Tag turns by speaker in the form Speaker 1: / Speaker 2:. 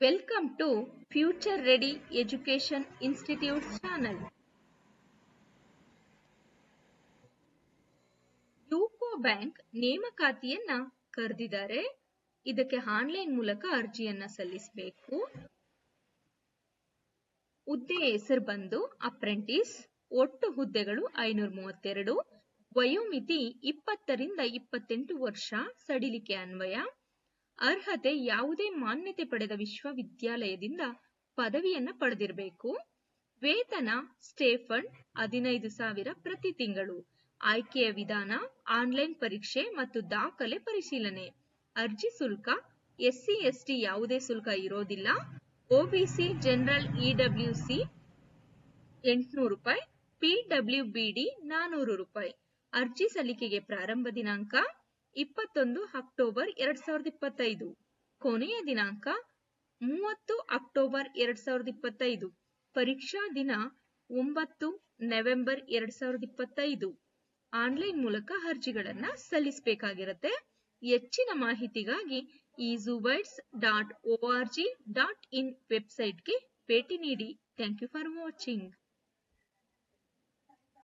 Speaker 1: Welcome to Future Ready Education Institute channel. UCO bank ನೇಮಕಾತಿಯನ್ನ ಕರೆದಿದ್ದಾರೆ. ಇದಕ್ಕೆ online ಮೂಲಕ ಅರ್ಜಿಯನ್ನ ಸಲ್ಲಿಸಬೇಕು. ಹುದ್ದೆ ಹೆಸರು ಬಂದು ಅಪ್ರೆಂಟಿಸ್ ಒಟ್ಟು ಹುದ್ದೆಗಳು ಐನೂರ ಮೂವತ್ತೆರಡು ವಯೋಮಿತಿ ಇಪ್ಪತ್ತರಿಂದ ಇಪ್ಪತ್ತೆಂಟು ವರ್ಷ, ಸಡಿಲಿಕೆ ಅನ್ವಯ. ಅರ್ಹತೆ ಯಾವುದೇ ಮಾನ್ಯತೆ ಪಡೆದ ವಿಶ್ವವಿದ್ಯಾಲಯದಿಂದ ಪದವಿಯನ್ನ ಪಡೆದಿರಬೇಕು. ವೇತನ ಸ್ಟೇಫಂಡ್ ಹದಿನೈದು ಸಾವಿರ ಪ್ರತಿ ತಿಂಗಳು. ಆಯ್ಕೆಯ ವಿಧಾನ ಆನ್ಲೈನ್ ಪರೀಕ್ಷೆ ಮತ್ತು ದಾಖಲೆ ಪರಿಶೀಲನೆ. ಅರ್ಜಿ ಶುಲ್ಕ, ಎಸ್ಸಿ, ಎಸ್ಟಿ ಯಾವುದೇ ಶುಲ್ಕ ಇರೋದಿಲ್ಲ. ಒಬಿಸಿ ಜನರಲ್ ಇಡಬ್ಲ್ಯೂಸಿ ಎಂಟುನೂರು ರೂಪಾಯಿ, ಪಿಡಬ್ಲ್ಯೂಬಿಡಿ ನಾನೂರು ರೂಪಾಯಿ. ಅರ್ಜಿ ಸಲ್ಲಿಕೆಗೆ ಪ್ರಾರಂಭ ದಿನಾಂಕ ಇಪ್ಪತ್ತೊಂದು ಅಕ್ಟೋಬರ್ ಎರಡ್ ಸಾವಿರದ ಇಪ್ಪತ್ತೈದು. ಕೊನೆಯ ದಿನಾಂಕ ಮೂವತ್ತು ಅಕ್ಟೋಬರ್ ಎರಡ್ ಸಾವಿರದ ಇಪ್ಪತ್ತೈದು. ಪರೀಕ್ಷಾ ದಿನ ಒಂಬತ್ತು ನವೆಂಬರ್ ಎರಡ್ ಸಾವಿರದ ಇಪ್ಪತ್ತೈದು. ಆನ್ಲೈನ್ ಮೂಲಕ ಅರ್ಜಿಗಳನ್ನ ಸಲ್ಲಿಸಬೇಕಾಗಿರುತ್ತೆ. ಹೆಚ್ಚಿನ ಮಾಹಿತಿಗಾಗಿ ಈ ಜೂಬೈಟ್ಸ್ dot O R G dot in ವೆಬ್ಸೈಟ್ಗೆ ಭೇಟಿ ನೀಡಿ. Thank you for watching.